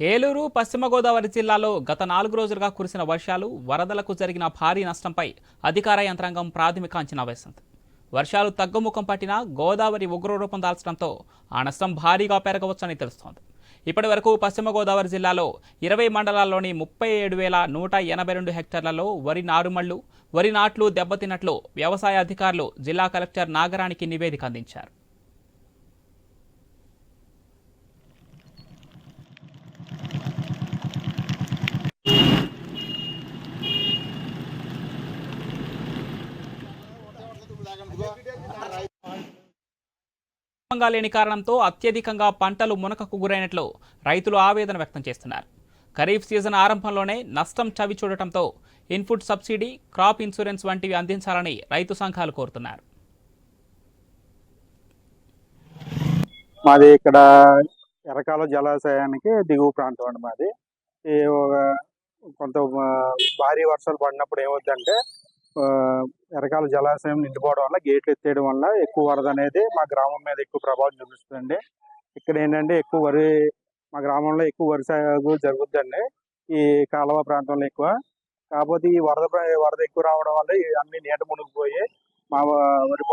ఏలూరు పశ్చిమ గోదావరి జిల్లాలో గత నాలుగు రోజులుగా కురిసిన వర్షాలు వరదలకు జరిగిన భారీ నష్టంపై అధికార యంత్రాంగం ప్రాథమిక అంచనా వేసింది. వర్షాలు తగ్గుముఖం పట్టినా గోదావరి ఉగ్రరూపం దాల్చడంతో ఆ నష్టం భారీగా పెరగవచ్చని తెలుస్తోంది. ఇప్పటి వరకు పశ్చిమ గోదావరి జిల్లాలో ఇరవై మండలాల్లోని ముప్పై ఏడు వేల నూట ఎనభై రెండు హెక్టార్లలో వరి నారుమళ్ళు వరి నాట్లు దెబ్బతిన్నట్లు వ్యవసాయ అధికారులు జిల్లా కలెక్టర్ నాగరానికి నివేదిక అందించారు. లేని కారణంతో అత్యధికంగా పంటలు మునకకు గురైనట్లు రైతులు ఆవేదన వ్యక్తం చేస్తున్నారు. ఖరీఫ్ సీజన్ ఆరంభంలోనే నష్టం చవి చూడటంతో ఇన్పుట్ సబ్సిడీ క్రాప్ ఇన్సూరెన్స్ వంటివి అందించాలని రైతు సంఘాలు కోరుతున్నారు. మాది ఇక్కడ ఎరకాల జలాశయానికి దిగువ ప్రాంతం అండి మాది. కొంత భారీ వర్షాలు పడినప్పుడు ఏమవుతుందంటే ఎరకాల జలాశయం నిండిపోవడం వల్ల గేట్లు ఎత్తేయడం వల్ల ఎక్కువ వరద అనేది మా గ్రామం మీద ఎక్కువ ప్రభావం చూపిస్తుందండి. ఇక్కడ ఏంటంటే ఎక్కువ వరి మా గ్రామంలో ఎక్కువ వరి సాగు జరుగుద్దండి. ఈ కాలువ ప్రాంతంలో ఎక్కువ. కాకపోతే ఈ వరద వరద ఎక్కువ రావడం వల్ల అన్ని నీట మునిగిపోయి మా వరి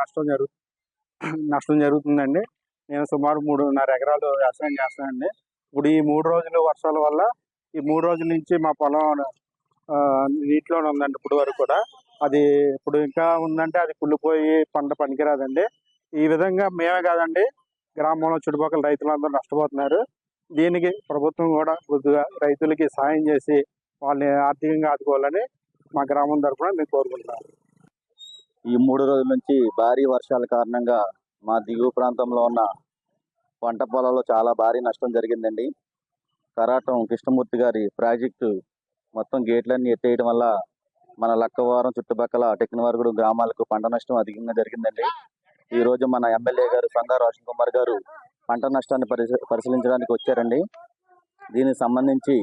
నష్టం జరుగు నష్టం జరుగుతుందండి. నేను సుమారు మూడున్నర ఎకరాలు వ్యవసాయం చేస్తానండి. ఇప్పుడు ఈ మూడు రోజులు వర్షాల వల్ల ఈ మూడు రోజుల నుంచి మా పొలం నీటిలోనే ఉందండి ఇప్పుడు వరకు కూడా. అది ఇప్పుడు ఇంకా ఉందంటే అది కుళ్ళిపోయి పంట పనికిరాదండి. ఈ విధంగా మేమే కాదండి గ్రామంలో చుట్టుపక్కల రైతులందరూ నష్టపోతున్నారు. దీనికి ప్రభుత్వం కూడా కొద్దిగా రైతులకి సాయం చేసి వాళ్ళని ఆర్థికంగా ఆదుకోవాలని మా గ్రామం తరఫున మేము కోరుకుంటున్నాం. ఈ మూడు రోజుల నుంచి భారీ వర్షాల కారణంగా మా దిగువ ప్రాంతంలో ఉన్న పంట పొలంలో చాలా భారీ నష్టం జరిగిందండి. కరాటం కృష్ణమూర్తి గారి ప్రాజెక్టు మొత్తం గేట్లన్నీ ఎత్తేయడం వల్ల మన లక్కవరం చుట్టుపక్కల టెక్నవారగూడెం గ్రామాలకు పంట నష్టం అధికంగా జరిగిందండి. ఈ రోజు మన ఎమ్మెల్యే గారు సంగా రోషన్ కుమార్ గారు పంట నష్టాన్ని పరిశీ- పరిశీలించడానికి వచ్చారండి. దీనికి సంబంధించి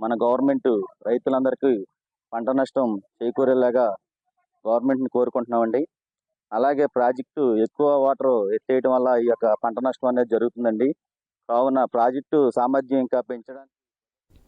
మన గవర్నమెంట్ రైతులందరికీ పంట నష్టం చేకూరేలాగా గవర్నమెంట్ని కోరుకుంటున్నామండి. అలాగే ప్రాజెక్టు ఎక్కువ వాటర్ ఎత్తేయడం వల్ల ఈ యొక్క పంట నష్టం అనేది జరుగుతుందండి. కావున ప్రాజెక్టు సామర్థ్యం ఇంకా పెంచడానికి